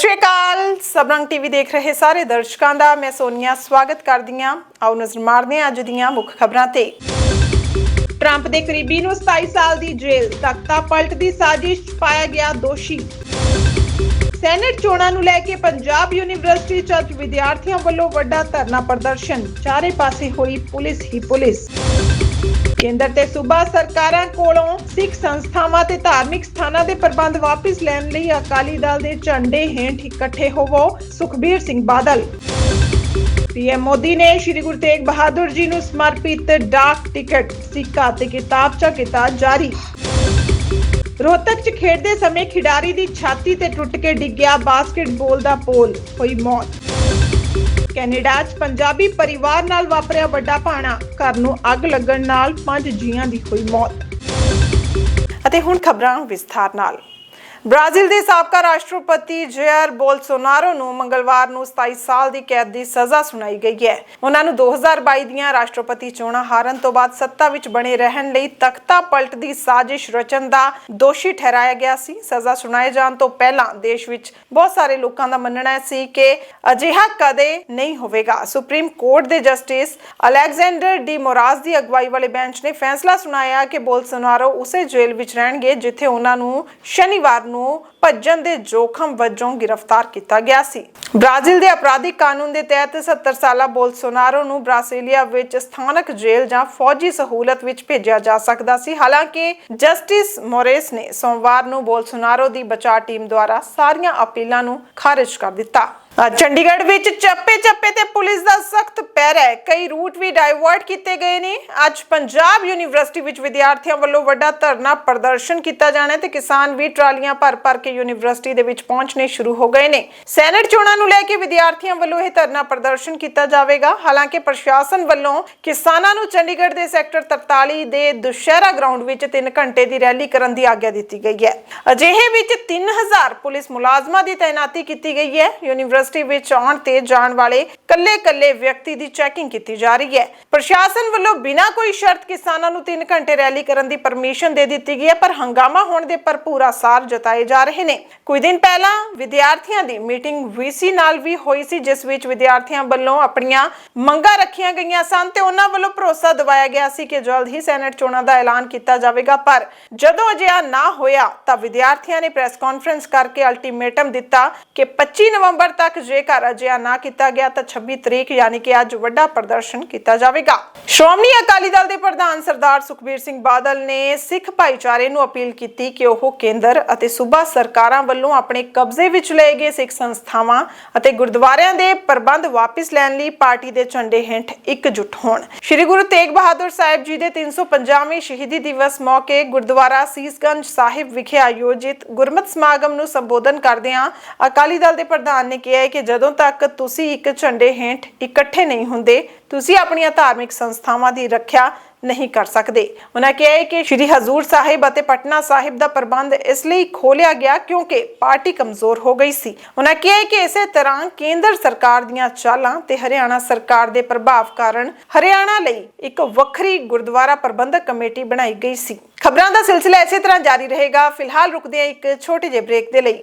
ਸ਼੍ਰੀ ਅਕਾਲ ਸਬਰੰਗ TV ਦੇਖ ਰਹੇ ਸਾਰੇ ਦਰਸ਼ਕਾਂ ਦਾ ਮੈਂ ਸੋਨੀਆ, ਸਵਾਗਤ ਕਰਦੀ ਹਾਂ। ਆਓ ਨਜ਼ਰ ਮਾਰਦੇ ਹਾਂ ਅੱਜ ਦੀਆਂ ਮੁੱਖ ਖਬਰਾਂ ਤੇ। ਟਰੰਪ ਦੇ ਕਰੀਬੀ ਨੂੰ 27 ਸਾਲ ਦੀ ਜੇਲ੍ਹ, ਤਖਤਾ ਪਲਟ ਦੀ ਸਾਜ਼ਿਸ਼ 'ਚ ਪਾਇਆ ਗਿਆ ਦੋਸ਼ੀ। ਸੈਨੇਟ ਚੋਣਾਂ ਨੂੰ ਲੈ ਕੇ ਪੰਜਾਬ ਯੂਨੀਵਰਸਿਟੀ ਚ ਅੱਜ ਵਿਦਿਆਰਥੀਆਂ ਵੱਲੋਂ ਵੱਡਾ ਧਰਨਾ ਪ੍ਰਦਰਸ਼ਨ। ਚਾਰੇ ਪਾਸੇ ਹੋਈ ਪੁਲਿਸ ਹੀ ਪੁਲਿਸ। ਕੇਂਦਰ ਤੇ ਸੂਬਾ ਸਰਕਾਰਾਂ ਕੋਲੋਂ ਸਿੱਖ ਸੰਸਥਾਵਾਂ ਤੇ ਧਾਰਮਿਕ ਸਥਾਨਾਂ ਦੇ ਪ੍ਰਬੰਧ ਵਾਪਸ ਲੈਣ ਲਈ ਅਕਾਲੀ ਦਲ ਦੇ ਝੰਡੇ ਹੇਠ ਇਕੱਠੇ ਹੋਵੋ, ਸੁਖਬੀਰ ਸਿੰਘ ਬਾਦਲ। ਪੀਐਮ ਮੋਦੀ ਨੇ ਸ਼੍ਰੀ ਗੁਰੂ ਤੇਗ ਬਹਾਦਰ ਜੀ ਨੂੰ ਸਮਰਪਿਤ ਡਾਕ ਟਿਕਟ, ਸਿੱਕਾ ਤੇ ਕਿਤਾਬਚਾ ਕੀਤਾ ਜਾਰੀ। ਰੋਹਤਕ 'ਚ ਖੇਡਦੇ ਸਮੇਂ ਖਿਡਾਰੀ ਦੀ ਛਾਤੀ ਤੇ ਟੁੱਟ ਕੇ ਡਿੱਗਿਆ ਬਾਸਕਟਬਾਲ ਦਾ ਪੋਲ, ਹੋਈ ਮੌਤ। ਕੈਨੇਡਾ 'ਚ ਪੰਜਾਬੀ ਪਰਿਵਾਰ ਨਾਲ ਵਾਪਰਿਆ ਵੱਡਾ ਭਾਣਾ। ਘਰ ਨੂੰ ਅੱਗ ਲੱਗਣ ਨਾਲ ਪੰਜ ਜੀਆਂ ਦੀ ਹੋਈ ਮੌਤ। ਅਤੇ ਹੁਣ ਖਬਰਾਂ ਵਿਸਥਾਰ ਨਾਲ। ਬ੍ਰਾਜ਼ੀਲ ਦੇ ਸਾਬਕਾ ਰਾਸ਼ਟਰਪਤੀ ਜਾਇਰ ਬੋਲਸੋਨਾਰੋ ਨੂੰ ਮੰਗਲਵਾਰ ਨੂੰ 27 ਸਾਲ ਦੀ ਕੈਦ ਦੀ ਸਜ਼ਾ ਸੁਣਾਈ ਗਈ ਹੈ। ਉਹਨਾਂ ਨੂੰ 2022 ਦੀਆਂ ਰਾਸ਼ਟਰਪਤੀ ਚੋਣਾਂ ਹਾਰਨ ਤੋਂ ਬਾਅਦ ਸੱਤਾ ਵਿੱਚ ਬਣੇ ਰਹਿਣ ਲਈ ਤਖਤਾ ਪਲਟ ਦੀ ਸਾਜ਼ਿਸ਼ ਰਚਨ ਦਾ ਦੋਸ਼ੀ ਠਹਿਰਾਇਆ ਗਿਆ ਸੀ। ਸਜ਼ਾ ਸੁਣਾਏ ਜਾਣ ਤੋਂ ਪਹਿਲਾਂ ਦੇਸ਼ ਵਿੱਚ ਬਹੁਤ ਸਾਰੇ ਲੋਕਾਂ ਦਾ ਮੰਨਣਾ ਸੀ ਕਿ ਅਜਿਹਾ ਕਦੇ ਨਹੀਂ ਹੋਵੇਗਾ। ਸੁਪਰੀਮ ਕੋਰਟ ਦੇ ਜਸਟਿਸ ਅਲੈਗਜ਼ੈਂਡਰ ਡੀ ਮੋਰਾਜ਼ ਦੀ ਅਗਵਾਈ ਵਾਲੇ ਬੈਂਚ ਨੇ ਫੈਸਲਾ ਸੁਣਾਇਆ ਕਿ ਬੋਲਸੋਨਾਰੋ ਉਸੇ ਜੇਲ੍ਹ ਵਿੱਚ ਰਹਿਣਗੇ ਜਿੱਥੇ ਉਹਨਾਂ ਨੂੰ ਸ਼ਨੀਵਾਰ ਨੂੰ ਭੱਜਣ ਦੇ ਜੋਖਮ ਵਜੋਂ ਗ੍ਰਿਫਤਾਰ ਕੀਤਾ ਗਿਆ ਸੀ। ਬ੍ਰਾਜ਼ੀਲ ਦੇ ਅਪਰਾਧਿਕ ਕਾਨੂੰਨ ਦੇ ਤਹਿਤ 70 ਸਾਲਾ ਬੋਲਸੋਨਾਰੋ ਨੂੰ ਬ੍ਰਾਸੀਲੀਆ ਵਿੱਚ ਸਥਾਨਕ ਜੇਲ੍ਹ ਜਾਂ ਫੌਜੀ ਸਹੂਲਤ ਵਿੱਚ ਭੇਜਿਆ ਜਾ ਸਕਦਾ ਸੀ। ਹਾਲਾਂਕਿ ਜਸਟਿਸ ਮੋਰੇਸ ਨੇ ਸੋਮਵਾਰ ਨੂੰ ਬੋਲਸੋਨਾਰੋ ਦੀ ਬਚਾਅ ਟੀਮ ਦੁਆਰਾ ਸਾਰੀਆਂ ਅਪੀਲਾਂ ਨੂੰ ਖਾਰਜ ਕਰ ਦਿੱਤਾ। ਚੰਡੀਗੜ੍ਹ ਵਿੱਚ ਚੱਪੇ ਚੱਪੇ ਤੇ ਪੁਲਿਸ ਦਾ ਸਖਤ ਪਹਿਰਾ ਹੈ। ਕਈ ਰੂਟ ਵੀ ਡਾਇਵਰਟ ਕੀਤੇ ਗਏ ਨੇ। ਅੱਜ ਪੰਜਾਬ ਯੂਨੀਵਰਸਿਟੀ ਵਿੱਚ ਵਿਦਿਆਰਥੀਆਂ ਵੱਲੋਂ ਵੱਡਾ ਧਰਨਾ ਪ੍ਰਦਰਸ਼ਨ ਕੀਤਾ ਜਾਣਾ ਹੈ ਤੇ ਕਿਸਾਨ ਵੀ ਟਰਾਲੀਆਂ ਭਰ ਭਰ ਕੇ ਯੂਨੀਵਰਸਿਟੀ ਦੇ ਵਿੱਚ ਪਹੁੰਚਣੇ ਸ਼ੁਰੂ ਹੋ ਗਏ ਨੇ। ਸੈਨੇਟ ਚੋਣਾਂ ਨੂੰ ਲੈ ਕੇ ਵਿਦਿਆਰਥੀਆਂ ਵੱਲੋਂ ਇਹ ਧਰਨਾ ਪ੍ਰਦਰਸ਼ਨ ਕੀਤਾ ਜਾਵੇਗਾ। ਹਾਲਾਂਕਿ ਪ੍ਰਸ਼ਾਸਨ ਵੱਲੋਂ ਕਿਸਾਨਾਂ ਨੂੰ ਚੰਡੀਗੜ੍ਹ ਦੇ ਸੈਕਟਰ 43 ਦੇ ਦੁਸ਼ਹਿਰਾ ਗਰਾਊਂਡ ਵਿੱਚ 3 ਘੰਟੇ ਦੀ ਰੈਲੀ ਕਰਨ ਦੀ ਆਗਿਆ ਦਿੱਤੀ ਗਈ ਹੈ। ਅਜਿਹੇ ਵਿੱਚ 3000 ਪੁਲਿਸ ਮੁਲਾਜ਼ਮਾਂ ਦੀ ਤਾਇਨਾਤੀ ਕੀਤੀ ਗਈ ਹੈ। ਯੂਨੀਵਰਸਿਟੀ ਵਿੱਚ ਆਉਣ ਤੇ ਜਾਣ ਵਾਲੇ ਕੱਲੇ-ਕੱਲੇ ਵਿਅਕਤੀ ਦੀ ਚੈਕਿੰਗ ਕੀਤੀ ਜਾ ਰਹੀ ਹੈ। ਪ੍ਰਸ਼ਾਸਨ ਵੱਲੋਂ ਬਿਨਾਂ ਕੋਈ ਸ਼ਰਤ ਕਿਸਾਨਾਂ ਨੂੰ 3 ਘੰਟੇ ਰੈਲੀ ਕਰਨ ਦੀ ਪਰਮਿਸ਼ਨ ਦੇ ਦਿੱਤੀ ਗਈ ਹੈ, ਪਰ ਹੰਗਾਮਾ ਹੋਣ ਦੇ ਭਰਪੂਰ ਆਸਾਰ ਜਤਾਏ ਜਾ ਰਹੇ ਨੇ। ਕੁਝ ਦਿਨ ਪਹਿਲਾਂ ਵਿਦਿਆਰਥੀਆਂ ਦੀ ਮੀਟਿੰਗ ਵੀਸੀ ਨਾਲ ਵੀ ਹੋਈ ਸੀ, ਜਿਸ ਵਿੱਚ ਵਿਦਿਆਰਥੀਆਂ ਵੱਲੋਂ ਆਪਣੀਆਂ ਮੰਗਾਂ ਰੱਖੀਆਂ ਗਈਆਂ ਸਨ ਤੇ ਉਹਨਾਂ ਵੱਲੋਂ ਭਰੋਸਾ ਦਿਵਾਇਆ ਗਿਆ ਸੀ ਕਿ ਜਲਦ ਹੀ ਸੈਨੇਟ ਚੋਣਾਂ ਦਾ ਐਲਾਨ ਕੀਤਾ ਜਾਵੇਗਾ। ਪਰ ਜਦੋਂ ਅਜਿਹਾ ਨਾ ਹੋਇਆ ਤਾਂ ਵਿਦਿਆਰਥੀਆਂ ਨੇ ਪ੍ਰੈਸ ਕਾਨਫਰੰਸ ਕਰਕੇ ਅਲਟੀਮੇਟਮ ਦਿੱਤਾ ਕਿ 25 ਨਵੰਬਰ ਤੱਕ ਜੇਕਰ ਅਜਿਹਾ ਨਾ ਕੀਤਾ ਗਿਆ ਤਾਂ 26 ਤਰੀਕ ਯਾਨੀ ਕਿ ਅੱਜ ਵੱਡਾ ਪ੍ਰਦਰਸ਼ਨ ਕੀਤਾ ਜਾਵੇਗਾ। ਸ਼੍ਰੋਮਣੀ ਅਕਾਲੀ ਦਲ ਦੇ ਪ੍ਰਧਾਨ ਸਰਦਾਰ ਸੁਖਬੀਰ ਸਿੰਘ ਬਾਦਲ ਨੇ ਸਿੱਖ ਭਾਈਚਾਰੇ ਨੂੰ ਅਪੀਲ ਕੀਤੀ ਕਿ ਉਹ ਕੇਂਦਰ ਅਤੇ ਸੂਬਾ ਸਰਕਾਰਾਂ ਵੱਲੋਂ ਆਪਣੇ ਕਬਜ਼ੇ ਵਿੱਚ ਲਏ ਗਏ ਸਿੱਖ ਸੰਸਥਾਵਾਂ ਅਤੇ ਗੁਰਦੁਆਰਿਆਂ ਦੇ ਪ੍ਰਬੰਧ ਵਾਪਸ ਲੈਣ ਲਈ ਪਾਰਟੀ ਦੇ ਝੰਡੇ ਹੇਠ ਇਕਜੁੱਟ ਹੋਣ। ਸ਼੍ਰੀ ਗੁਰੂ ਤੇਗ ਬਹਾਦਰ ਸਾਹਿਬ ਜੀ ਦੇ 350ਵੇਂ ਸ਼ਹੀਦੀ ਦਿਵਸ ਮੌਕੇ ਗੁਰਦੁਆਰਾ ਸੀਸਗੰਜ ਸਾਹਿਬ ਵਿਖੇ ਆਯੋਜਿਤ ਗੁਰਮਤਿ ਸਮਾਗਮ ਨੂੰ ਸੰਬੋਧਨ ਕਰਦਿਆਂ ਅਕਾਲੀ ਦਲ ਦੇ ਪ੍ਰਧਾਨ ਨੇ ਕਿਹਾ ਹੈ ਕਿ ਜਦੋਂ ਤੱਕ ਤੁਸੀਂ ਇੱਕ ਝੰਡੇ ਹੇਠ ਇਕੱਠੇ ਨਹੀਂ ਹੁੰਦੇ, ਤੁਸੀਂ ਆਪਣੀਆਂ ਧਾਰਮਿਕ ਸੰਸਥਾਵਾਂ ਦੀ ਰੱਖਿਆ ਨਹੀਂ ਕਰ ਸਕਦੇ। ਉਹਨਾਂ ਕਿਹਾ ਹੈ ਕਿ ਸ਼੍ਰੀ ਹਜ਼ੂਰ ਸਾਹਿਬ ਅਤੇ ਪਟਨਾ ਸਾਹਿਬ ਦਾ ਪ੍ਰਬੰਧ ਇਸ ਲਈ ਖੋਲਿਆ ਗਿਆ ਕਿਉਂਕਿ ਪਾਰਟੀ ਕਮਜ਼ੋਰ ਹੋ ਗਈ ਸੀ। ਉਹਨਾਂ ਕਿਹਾ ਹੈ ਕਿ ਇਸੇ ਤਰ੍ਹਾਂ ਕੇਂਦਰ ਸਰਕਾਰ ਦੀਆਂ ਚਾਲਾਂ ਤੇ ਹਰਿਆਣਾ ਸਰਕਾਰ ਦੇ ਪ੍ਰਭਾਵ ਕਾਰਨ ਹਰਿਆਣਾ ਲਈ ਇੱਕ ਵੱਖਰੀ ਗੁਰਦੁਆਰਾ ਪ੍ਰਬੰਧਕ ਕਮੇਟੀ ਬਣਾਈ ਗਈ ਸੀ। ਖਬਰਾਂ ਦਾ ਸਿਲਸਿਲਾ ਇਸੇ ਤਰ੍ਹਾਂ ਜਾਰੀ ਰਹੇਗਾ। ਫਿਲਹਾਲ ਰੁਕਦੇ ਹਾਂ ਇੱਕ ਛੋਟੇ ਜਿਹੇ ਬ੍ਰੇਕ ਦੇ ਲਈ।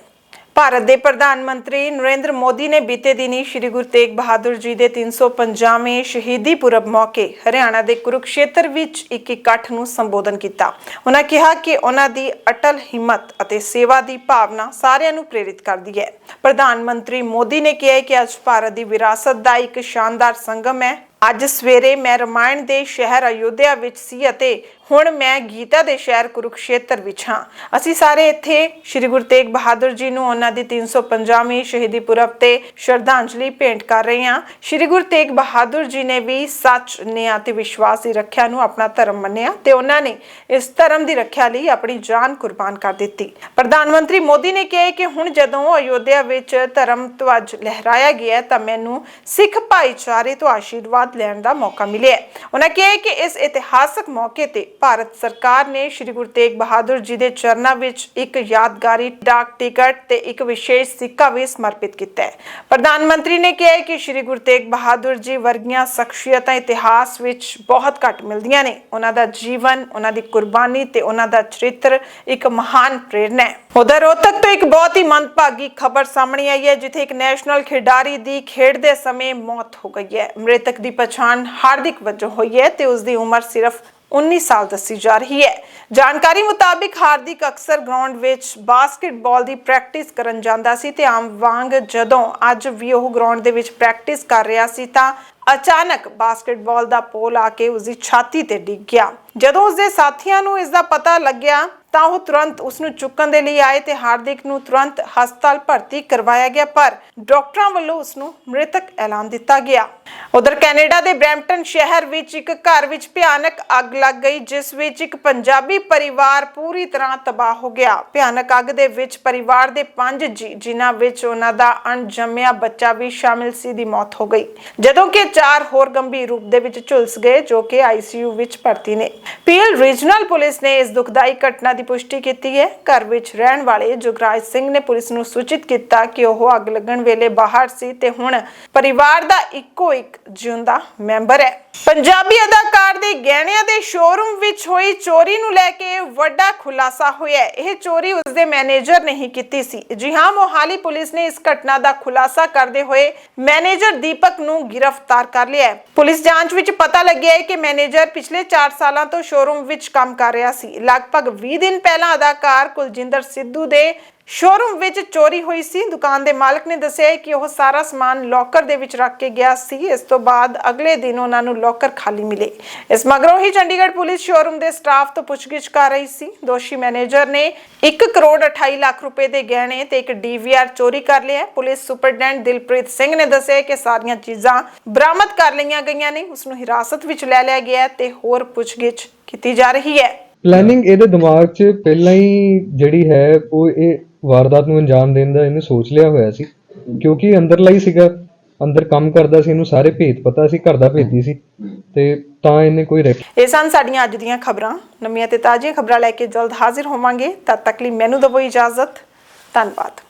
ਭਾਰਤ ਦੇ ਪ੍ਰਧਾਨ ਮੰਤਰੀ ਨਰਿੰਦਰ ਮੋਦੀ ਨੇ ਬੀਤੇ ਦਿਨੀ ਸ਼੍ਰੀ ਗੁਰੂ ਤੇਗ ਬਹਾਦਰ ਜੀ ਦੇ 350ਵੇਂ ਸ਼ਹੀਦੀ ਪੁਰਬ ਮੌਕੇ ਹਰਿਆਣਾ ਦੇ ਕੁਰੂਕਸ਼ੇਤਰ ਵਿੱਚ ਇੱਕ ਇਕੱਠ ਨੂੰ ਸੰਬੋਧਨ ਕੀਤਾ। ਉਹਨਾਂ ਕਿਹਾ ਕਿ ਉਹਨਾਂ ਦੀ ਅਟਲ ਹਿੰਮਤ ਅਤੇ ਸੇਵਾ ਦੀ ਭਾਵਨਾ ਸਾਰਿਆਂ ਨੂੰ ਪ੍ਰੇਰਿਤ ਕਰਦੀ ਹੈ। ਪ੍ਰਧਾਨ ਮੰਤਰੀ ਮੋਦੀ ਨੇ ਕਿਹਾ ਕਿ ਅੱਜ ਭਾਰਤ ਦੀ ਵਿਰਾਸਤ ਦਾ ਇੱਕ ਸ਼ਾਨਦਾਰ ਸੰਗਮ ਹੈ। ਅੱਜ ਸਵੇਰੇ ਮੈਂ ਰਮਾਇਣ ਦੇ ਸ਼ਹਿਰ ਅਯੁੱਧਿਆ ਵਿੱਚ ਸੀ ਅਤੇ ਹੁਣ ਮੈਂ ਗੀਤਾ ਦੇ ਸ਼ਹਿਰ ਕੁਰੂਕਸ਼ੇਤਰ ਵਿੱਚ ਹਾਂ। ਅਸੀਂ ਸਾਰੇ ਇੱਥੇ ਸ੍ਰੀ ਗੁਰੂ ਤੇਗ ਬਹਾਦਰ ਜੀ ਨੂੰ ਉਹਨਾਂ ਦੀ 350ਵੀਂ ਸ਼ਹੀਦੀ ਪੁਰਬ ਤੇ ਸ਼ਰਧਾਂਜਲੀ ਭੇਂਟ ਕਰ ਰਹੇ ਹਾਂ। ਸ੍ਰੀ ਗੁਰੂ ਤੇਗ ਬਹਾਦਰ ਜੀ ਨੇ ਵੀ ਸੱਚ ਨਿਆਂ ਤੇ ਵਿਸ਼ਵਾਸ ਦੀ ਰੱਖਿਆ ਨੂੰ ਆਪਣਾ ਧਰਮ ਮੰਨਿਆ ਤੇ ਉਹਨਾਂ ਨੇ ਇਸ ਧਰਮ ਦੀ ਰੱਖਿਆ ਲਈ ਆਪਣੀ ਜਾਨ ਕੁਰਬਾਨ ਕਰ ਦਿੱਤੀ। ਪ੍ਰਧਾਨ ਮੰਤਰੀ ਮੋਦੀ ਨੇ ਕਿਹਾ ਕਿ ਹੁਣ ਜਦੋਂ ਅਯੋਧਿਆ ਵਿੱਚ ਧਰਮ ਧਵਜ ਲਹਿਰਾਇਆ ਗਿਆ ਤਾਂ ਮੈਨੂੰ ਸਿੱਖ ਭਾਈਚਾਰੇ ਤੋਂ ਆਸ਼ੀਰਵਾਦ ਲੈਣ ਦਾ ਮੌਕਾ ਮਿਲਿਆ। ਹੈ। ਉਹਨਾਂ ਕਿਹਾ ਕਿ ਇਸ ਇਤਿਹਾਸਕ ਮੌਕੇ ਤੇ ਭਾਰਤ ਸਰਕਾਰ ਨੇ ਸ੍ਰੀ ਗੁਰੂ ਤੇਗ ਬਹਾਦਰ ਜੀ ਦੇ ਚਰਨਾਂ ਵਿੱਚ ਇੱਕ ਯਾਦਗਾਰੀ ਡਾਕ ਟਿਕਟ ਤੇ ਇੱਕ ਵਿਸ਼ੇਸ਼ ਸਿੱਕਾ ਵੀ ਸਮਰਪਿਤ ਕੀਤਾ ਹੈ। ਪ੍ਰਧਾਨ ਮੰਤਰੀ ਨੇ ਕਿਹਾ ਕਿ ਸ੍ਰੀ ਗੁਰੂ ਤੇਗ ਬਹਾਦਰ ਜੀ ਵਰਗੀਆਂ ਸ਼ਖਸੀਅਤਾਂ ਇਤਿਹਾਸ ਵਿੱਚ ਬਹੁਤ ਘੱਟ ਮਿਲਦੀਆਂ ਨੇ। ਉਹਨਾਂ ਦਾ ਜੀਵਨ ਉਹਨਾਂ ਦੀ ਕੁਰਬਾਨੀ ਤੇ ਉਹਨਾਂ ਦਾ ਚਰਿੱਤਰ ਇੱਕ ਮਹਾਨ ਪ੍ਰੇਰਨਾ ਹੈ। ਉਧਰ ਰੋਹਤਕ ਤੋਂ ਇੱਕ ਬਹੁਤ ਹੀ ਮੰਦਭਾਗੀ ਖਬਰ ਸਾਹਮਣੇ ਆਈ ਹੈ, ਜਿੱਥੇ ਇੱਕ ਨੈਸ਼ਨਲ ਖਿਡਾਰੀ ਦੀ ਖੇਡਦੇ ਸਮੇਂ ਮੌਤ ਹੋ ਗਈ ਹੈ। ਮ੍ਰਿਤਕ ਦੀ ਪਛਾਣ ਹਾਰਦਿਕ ਵਜੋਂ ਹੋਈ ਹੈ ਤੇ ਉਸ ਦੀ ਉਮਰ ਸਿਰਫ 19 ਸਾਲ ਦੱਸੀ ਜਾ ਰਹੀ ਹੈ। ਜਾਣਕਾਰੀ ਮੁਤਾਬਿਕ ਹਾਰਦਿਕ ਅਕਸਰ ਗਰਾਊਂਡ ਵਿੱਚ ਬਾਸਕਟਬਾਲ ਦੀ ਪ੍ਰੈਕਟਿਸ ਕਰਨ ਜਾਂਦਾ ਸੀ ਤੇ ਆਮ ਵਾਂਗ ਜਦੋਂ ਅੱਜ ਵੀ ਉਹ ਗਰਾਊਂਡ ਦੇ ਵਿੱਚ ਪ੍ਰੈਕਟਿਸ ਕਰ ਰਿਹਾ ਸੀ ਤਾਂ ਅਚਾਨਕ ਬਾਸਕਟਬਾਲ ਦਾ ਪੋਲ ਆ ਕੇ ਉਸ ਦੀ ਛਾਤੀ ਤੇ ਡਿੱਗ ਗਿਆ। ਜਦੋਂ ਉਸ ਦੇ ਸਾਥੀਆਂ ਨੂੰ ਇਸ ਦਾ ਪਤਾ ਲੱਗਿਆ ਤਾਂ ਉਹ ਤੁਰੰਤ ਉਸ ਨੂੰ ਚੁੱਕਣ ਦੇ ਲਈ ਆਏ ਤੇ ਹਾਰਦਿਕ ਨੂੰ ਤੁਰੰਤ ਹਸਪਤਾਲ ਭਰਤੀ ਕਰਵਾਇਆ ਗਿਆ, ਪਰ ਡਾਕਟਰਾਂ ਵੱਲੋਂ ਉਸ ਨੂੰ ਮ੍ਰਿਤਕ ਐਲਾਨ ਦਿੱਤਾ ਗਿਆ। ਉਧਰ ਕੈਨੇਡਾ ਦੇ ਬ੍ਰੈਂਪਟਨ ਸ਼ਹਿਰ ਵਿੱਚ ਇੱਕ ਘਰ ਵਿੱਚ ਭਿਆਨਕ ਅੱਗ ਲੱਗ ਗਈ, ਜਿਸ ਵਿੱਚ ਇੱਕ ਪੰਜਾਬੀ ਪਰਿਵਾਰ ਪੂਰੀ ਤਰ੍ਹਾਂ ਤਬਾਹ ਹੋ ਗਿਆ। ਭਿਆਨਕ ਅੱਗ ਦੇ ਵਿੱਚ ਪਰਿਵਾਰ ਦੇ ਪੰਜ ਜੀ, ਜਿਨ੍ਹਾਂ ਵਿੱਚ ਉਹਨਾਂ ਦਾ ਅਣਜੰਮਿਆ ਬੱਚਾ ਵੀ ਸ਼ਾਮਿਲ ਸੀ, ਦੀ ਮੌਤ ਹੋ ਗਈ। ਜਦੋਂ ਕਿ ਚਾਰ ਹੋਰ ਗੰਭੀਰ ਰੂਪ ਦੇ ਵਿੱਚ ਝੁਲਸ ਗਏ, ਜੋ ਕਿ ਆਈਸੀਯੂ ਵਿੱਚ ਭਰਤੀ ਨੇ। ਪੀਲ ਰੀਜਨਲ ਪੁਲਿਸ ਨੇ ਇਸ ਦੁਖਦਾਈ ਘਟਨਾ ਦੀ ਪੁਸ਼ਟੀ ਕੀਤੀ ਹੈ। ਘਰ ਵਿੱਚ ਰਹਿਣ ਵਾਲੇ ਜੁਗਰਾਜ ਸਿੰਘ ਨੇ ਪੁਲਿਸ ਨੂੰ ਸੂਚਿਤ ਕੀਤਾ ਕਿ ਉਹ ਅੱਗ ਲੱਗਣ ਵੇਲੇ ਬਾਹਰ ਸੀ ਤੇ ਹੁਣ ਪਰਿਵਾਰ ਦਾ ਇੱਕੋ ਇੱਕ ਜਿਉਂਦਾ ਮੈਂਬਰ ਹੈ। ਪੰਜਾਬੀ ਅਦਾਕਾਰ ਦੇ ਗਹਿਣਿਆਂ ਦੇ ਸ਼ੋਰੂਮ ਵਿੱਚ ਹੋਈ ਚੋਰੀ ਨੂੰ ਲੈ ਕੇ ਵੱਡਾ ਖੁਲਾਸਾ ਹੋਇਆ ਇਹ ਚੋਰੀ ਉਸਦੇ ਮੈਨੇਜਰ ਨੇ ਹੀ ਕੀਤੀ ਸੀ। ਜੀ ਹਾਂ, ਮੋਹਾਲੀ ਪੁਲਿਸ ਨੇ ਇਸ ਘਟਨਾ ਦਾ ਖੁਲਾਸਾ ਕਰਦੇ ਹੋਏ ਮੈਨੇਜਰ ਦੀਪਕ ਨੂੰ ਗ੍ਰਿਫਤਾਰ ਕਰ ਲਿਆ ਹੈ। ਪੁਲਿਸ ਜਾਂਚ ਵਿੱਚ ਪਤਾ ਲੱਗਿਆ ਹੈ ਕਿ ਮੈਨੇਜਰ ਪਿਛਲੇ 4 ਸਾਲਾਂ ਤੋਂ ਸ਼ੋਰੂਮ ਵਿੱਚ ਕੰਮ ਕਰ ਰਿਹਾ ਸੀ। ਲਗਭਗ 20 ਦਿਨ ਪਹਿਲਾਂ ਅਦਾਕਾਰ ਕੁਲਜਿੰਦਰ ਸਿੱਧੂ ਦੇ ਸ਼ੋਰੂਮ ਵਿੱਚ ਚੋਰੀ ਹੋਈ ਸੀ। ਦੁਕਾਨ ਦੇ ਮਾਲਕ ਨੇ ਦੱਸਿਆ ਕਿ ਉਹ ਸਾਰਾ ਸਮਾਨ ਲੋਕਰ ਦੇ ਵਿੱਚ ਰੱਖ ਕੇ ਗਿਆ ਸੀ। ਇਸ ਤੋਂ ਬਾਅਦ ਅਗਲੇ ਦਿਨ ਉਹਨਾਂ ਨੂੰ ਲੋਕਰ ਖਾਲੀ ਮਿਲੇ। ਇਸ ਮਗਰੋਂ ਹੀ ਚੰਡੀਗੜ੍ਹ ਪੁਲਿਸ ਸ਼ੋਰੂਮ ਦੇ ਸਟਾਫ ਤੋਂ ਪੁੱਛਗਿੱਛ ਕਰ ਰਹੀ ਸੀ। ਦੋਸ਼ੀ ਮੈਨੇਜਰ ਨੇ 1 ਕਰੋੜ 28 ਲੱਖ ਰੁਪਏ ਦੇ ਗਹਿਣੇ ਤੇ ਇੱਕ ਡੀਵੀਆਰ ਚੋਰੀ ਕਰ ਲਿਆ ਪੁਲਿਸ ਸੁਪਰਡੈਂਟ ਦਿਲਪ੍ਰੀਤ ਸਿੰਘ ਨੇ ਦੱਸਿਆ ਕਿ ਸਾਰੀਆਂ ਚੀਜ਼ਾਂ ਬਰਾਮਦ ਕਰ ਲਈਆਂ ਗਈਆਂ ਨੇ। ਉਸ ਨੂੰ ਹਿਰਾਸਤ ਵਿੱਚ ਲੈ ਲਿਆ ਗਿਆ ਤੇ ਹੋਰ ਪੁੱਛਗਿੱਛ ਕੀਤੀ ਜਾ ਰਹੀ ਹੈ। ਪਲੈਨਿੰਗ ਇਹਦੇ ਦਿਮਾਗ 'ਚ ਪਹਿਲਾਂ ਹੀ ਜਿਹੜੀ ਹੈ, ਉਹ ਇਹ ਵਾਰਦਾਤ ਨੂੰ ਅੰਜਾਮ ਦੇਣ ਦਾ ਇਹਨੇ ਸੋਚ ਲਿਆ ਹੋਇਆ ਸੀ। ਕਿਉਂਕਿ ਅੰਦਰਲਾ ਹੀ ਸੀਗਾ, ਅੰਦਰ ਕੰਮ ਕਰਦਾ ਸੀ, ਇਹਨੂੰ ਸਾਰੇ ਭੇਤ ਪਤਾ ਸੀ, ਘਰ ਦਾ ਭੇਤੀ ਸੀ। ਤੇ ਤਾਂ ਇਹਨੇ ਕੋਈ ਰੈਕ ਇਹ ਸਨ ਸਾਡੀਆਂ ਅੱਜ ਦੀਆਂ ਖਬਰਾਂ। ਨਵੀਆਂ ਤੇ ਤਾਜ਼ੀਆਂ ਖਬਰਾਂ ਲੈ ਕੇ ਜਲਦ ਹਾਜ਼ਰ ਹੋਵਾਂਗੇ। ਤਦ ਤੱਕ ਲਈ ਮੈਨੂੰ ਦਵੋ ਇਜਾਜ਼ਤ। ਧੰਨਵਾਦ।